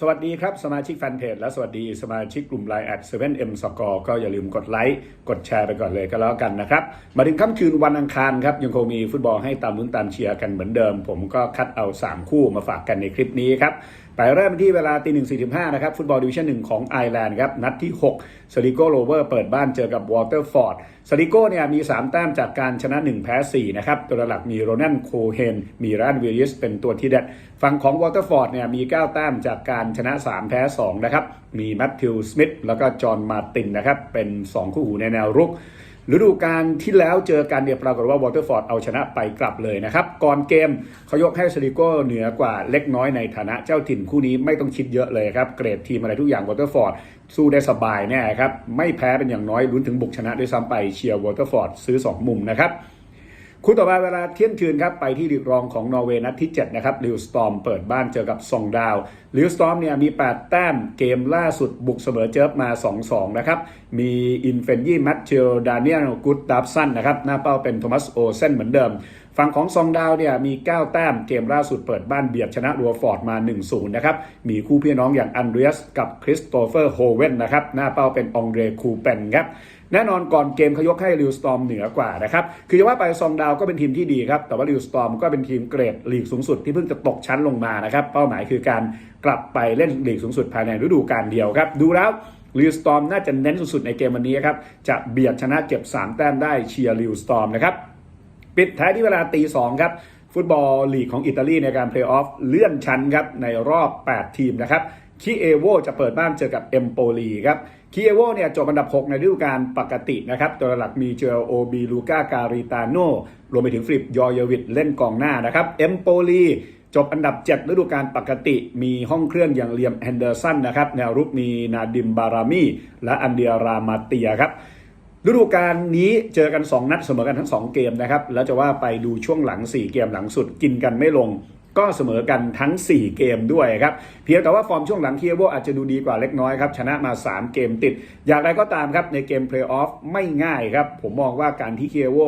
สวัสดีครับ สมาชิกแฟนเพจและสวัสดีสมาชิกกลุ่มไลน์แอดเซเว่นเอ็มสกอก็อย่าลืมกดไลค์กดแชร์ไปก่อนเลยก็แล้วกันนะครับ มาถึงค่ำคืนวันอังคารครับ ยังคงมีฟุตบอลให้ตามลุ้นตามเชียร์กันเหมือนเดิม ผมก็คัดเอา 3 คู่มาฝากกันในคลิปนี้ครับ ไปเริ่มที่เวลาตีหนึ่งสี่สิบห้านะครับฟุตบอลดิวิชั่นหนึ่งของไอร์แลนด์ครับนัดที่6สลิโกโรเวอร์เปิดบ้านเจอกับวอเตอร์ฟอร์ดสลิโกเนี่ยมี3แต้มจากการชนะ1แพ้4นะครับตัวหลักมีโรนันโคเฮนมีรานวิลลิสเป็นตัวที่เด็ดฝั่งของวอเตอร์ฟอร์ดเนี่ยมี9แต้มจากการชนะ3แพ้2นะครับมีแมตติวสมิธแล้วก็จอห์นมาตินนะครับเป็น2คู่หูในแนวรุก ฤดูกาลที่แล้วเจอกันเนี่ยปรากฏว่าวอเตอร์ฟอร์ดเอาชนะไปกลับเลยนะครับ ก่อนเกมเขายกให้สติโก้เหนือกว่าเล็กน้อยในฐานะเจ้าถิ่นคู่นี้ไม่ต้องคิดเยอะเลยครับ เกรดทีมอะไรทุกอย่างวอเตอร์ฟอร์ดสู้ได้สบายแน่ครับ ไม่แพ้เป็นอย่างน้อยลุ้นถึงบุกชนะด้วยซ้ำไปเชียร์วอเตอร์ฟอร์ดซื้อ 2 มุมนะครับ คู่ต่อมาเวลาเที่ยงคืนครับไปที่ลีกรองของนอร์เวย์นัดที่ 7 นะครับลิวสตอมเปิดบ้านเจอกับซองดาวลิวสตอมเนี่ยมี 8 แต้มเกมล่าสุดบุกเสมอเจิบมา 2-2 นะครับ มีอินเฟนยี่แมทเชลดานิเอลกูดดับสันนะครับ หน้าเป้าเป็นโทมัสโอเซนเหมือนเดิมฝั่งของซองดาวเนี่ยมี 9 แต้มเกมล่าสุดเปิดบ้านเบียดชนะรัวฟอร์ดมา 1-0 นะครับ มีคู่พี่น้องอย่างอันเดรียสกับคริสโตเฟอร์โฮเวนนะครับ หน้าเป้าเป็นองเดรคูเปนครับแน่นอนก่อนเกมเขายกให้ลิวสตอมเหนือกว่านะครับคือจะว่าไปซองดาวก็เป็นทีมที่ดีครับ แต่ว่าลิวสตอมก็เป็นทีมเกรดลีกสูงสุดที่เพิ่งจะตกชั้นลงมานะครับ เป้าหมายคือการกลับไปเล่นลีกสูงสุดภายในฤดูกาลเดียวครับ ดูแล้วลิวสตอมน่าจะเน้นสุดๆในเกมวันนี้ครับ จะเบียดชนะเก็บ 3 แต้มได้เชียร์ลิวสตอมนะครับ ปิดท้ายที่เวลาตีสองครับ ฟุตบอลลีกของอิตาลีในการเพลย์ออฟเลื่อนชั้นครับในรอบ 8 ทีมนะครับ คิเอโวจะเปิดบ้านเจอกับเอมโปลีครับคิเอโวเนี่ยจบอันดับ 6 ในฤดูกาลปกตินะครับ ตัวหลักมีเจอโอบีลูกาการิตาโนรวมไปถึงฟลิปยอเยวิดเล่นกองหน้านะครับเอมโปลีจบอันดับ 7 ฤดูกาลปกติ มีห้องเครื่องอย่างเลียมแฮนเดอร์สันนะครับแนวรุกมีนาดิมบารามีและอันเดียรามาเตียครับฤดูกาลนี้เจอกัน 2 นัดเสมอกันทั้ง 2 เกมนะครับ แล้วจะว่าไปดูช่วงหลัง 4 เกมหลังสุดกินกันไม่ลง ก็เสมอกันทั้ง 4 เกมด้วยครับ เพียงแต่ว่าฟอร์มช่วงหลังเคียโวอาจจะดูดีกว่าเล็กน้อยครับ ชนะมา 3 เกมติด อย่างไรก็ตามครับ ในเกมเพลย์ออฟไม่ง่ายครับ ผมมองว่าการที่เคียโว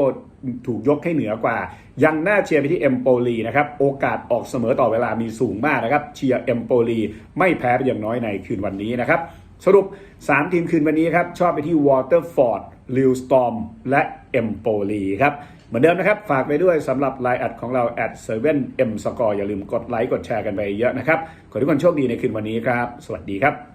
ถูกยกให้เหนือกว่า ยังน่าเชียร์ไปที่เอมโปลีนะครับ โอกาสออกเสมอต่อเวลามีสูงมากนะครับ เชียร์เอมโปลีไม่แพ้ไปอย่างน้อยในคืนวันนี้นะครับ สรุป 3 ทีมคืนวันนี้ครับ ชอบไปที่วอเตอร์ฟอร์ดลิวสตอมและ เอมโปลีครับ เหมือนเดิมนะครับ ฝากไปด้วยสำหรับไลน์แอดของเรา at 7 m score อย่าลืมกดไลค์กดแชร์กันไปเยอะนะครับ ขอทุกคนโชคดีในคืนวันนี้ครับ สวัสดีครับ